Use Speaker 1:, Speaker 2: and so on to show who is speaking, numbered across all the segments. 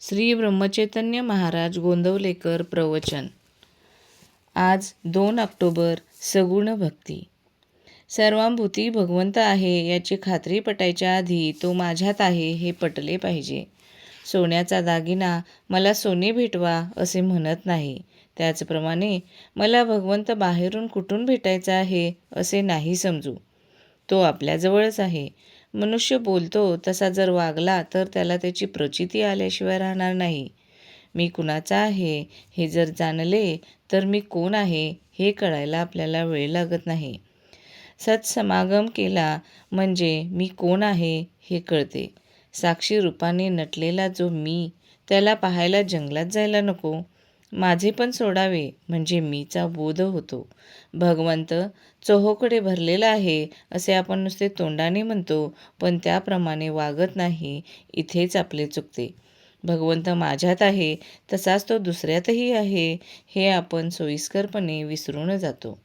Speaker 1: श्री ब्रह्मचैतन्य महाराज गोंदवलेकर प्रवचन. आज दोन ऑक्टोबर सगुण भक्ती. सर्वांभूती भगवंत आहे याची खात्री पटायच्या आधी तो माझ्यात आहे हे पटले पाहिजे. सोन्याचा दागिना मला सोने भेटवा असे म्हणत नाही. त्याचप्रमाणे मला भगवंत बाहेरून कुठून भेटायचा आहे असे नाही समजू. तो आपल्याजवळच आहे. मनुष्य बोलतो तसा जर वागला तर त्याला त्याची प्रचिती आल्याशिवाय राहणार नाही. मी कुणाचा आहे हे जर जाणले तर मी कोण आहे हे कळायला आपल्याला वेळ लागत नाही. सत्समागम केला म्हणजे मी कोण आहे हे कळते. साक्षी रूपाने नटलेला जो मी त्याला पाहायला जंगलात जायला नको. माझे पण सोडावे म्हणजे मीचा बोध होतो. भगवंत चोहोकडे भरलेला आहे असे आपण नुसते तोंडाने म्हणतो पण त्याप्रमाणे वागत नाही इथेच आपले चुकते. भगवंत माझ्यात आहे तसाच तो दुसऱ्यातही आहे हे आपण सोयीस्करपणे विसरून जातो.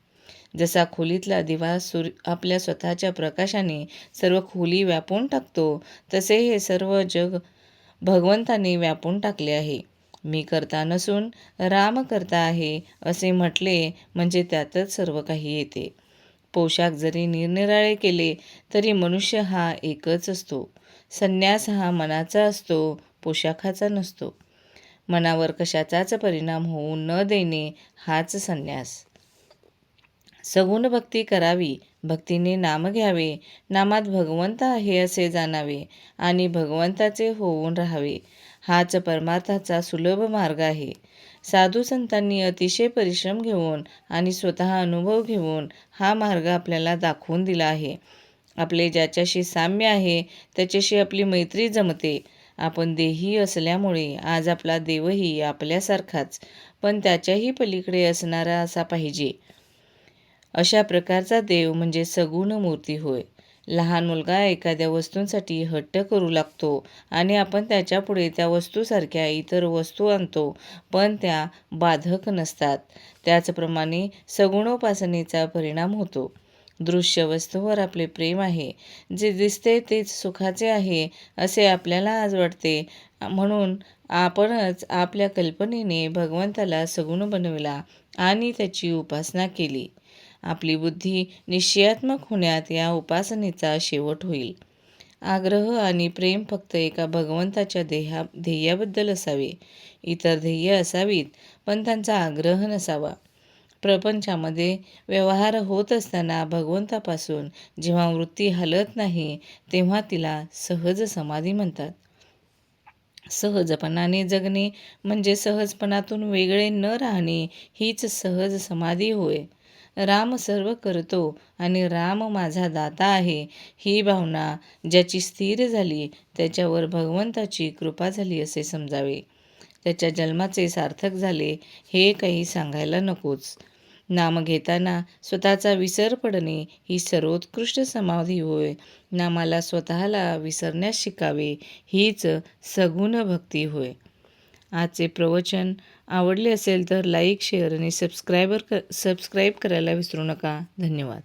Speaker 1: जसा खोलीतला दिवा सूर्य आपल्या स्वतःच्या प्रकाशाने सर्व खोली व्यापून टाकतो तसे हे सर्व जग भगवंताने व्यापून टाकले आहे. मी करता नसून राम करता आहे असे म्हटले म्हणजे त्यातच सर्व काही येते. पोशाख जरी निरनिराळे केले तरी मनुष्य हा एकच असतो. संन्यास हा मनाचा असतो पोशाखाचा नसतो. मनावर कशाचाच परिणाम होऊ न देणे हाच संन्यास. सगुण भक्ती करावी भक्तीने नाम घ्यावे नामात भगवंत आहे असे जाणावे आणि भगवंताचे होऊन राहावे. हाच परमार्थाचा सुलभ मार्ग आहे. साधू संतांनी अतिशय परिश्रम घेऊन आणि स्वतः अनुभव घेऊन हा मार्ग आपल्याला दाखवून दिला आहे. आपले ज्याच्याशी साम्य आहे त्याच्याशी आपली मैत्री जमते. आपण देही असल्यामुळे आज आपला देवही आपल्यासारखाच पण त्याच्याही पलीकडे असणारा असा पाहिजे. अशा प्रकारचा देव म्हणजे सगुण मूर्ती होय. लहान मुलगा एखाद्या वस्तूंसाठी हट्ट करू लागतो आणि आपण त्याच्यापुढे त्या वस्तूसारख्या इतर वस्तू आणतो पण त्या बाधक नसतात. त्याचप्रमाणे सगुणोपासनेचा परिणाम होतो. दृश्य वस्तूवर आपले प्रेम आहे. जे दिसते तेच सुखाचे आहे असे आपल्याला आज वाटते. म्हणून आपणच आपल्या कल्पनेने भगवंताला सगुण बनविला आणि त्याची उपासना केली. आपली बुद्धी निश्चयात्मक होण्यात या उपासनेचा शेवट होईल. आग्रह आणि प्रेम फक्त एका भगवंताच्या देहा ध्येयाबद्दल असावे. इतर ध्येय असावीत पण त्यांचा आग्रह नसावा. प्रपंचामध्ये व्यवहार होत असताना भगवंतापासून जेव्हा वृत्ती हलत नाही तेव्हा तिला सहज समाधी म्हणतात. सहजपणाने जगणे म्हणजे सहजपणातून वेगळे न राहणे हीच सहज समाधी होय. राम सर्व करतो आणि राम माझा दाता आहे. ही भावना ज्याची स्थिर झाली त्याच्यावर भगवंताची कृपा झाली असे समजावे. त्याच्या जन्माचे सार्थक झाले हे काही सांगायला नकोच. नाम घेताना स्वतःचा विसर पडणे ही सर्वोत्कृष्ट समाधी होय. नामाला स्वतःला विसरण्यास शिकावे हीच सगुण भक्ती होय. आजचे प्रवचन आवडले असेल तर लाईक शेअर आणि सबस्क्रायबर क सबस्क्राईब करायला विसरू नका. धन्यवाद.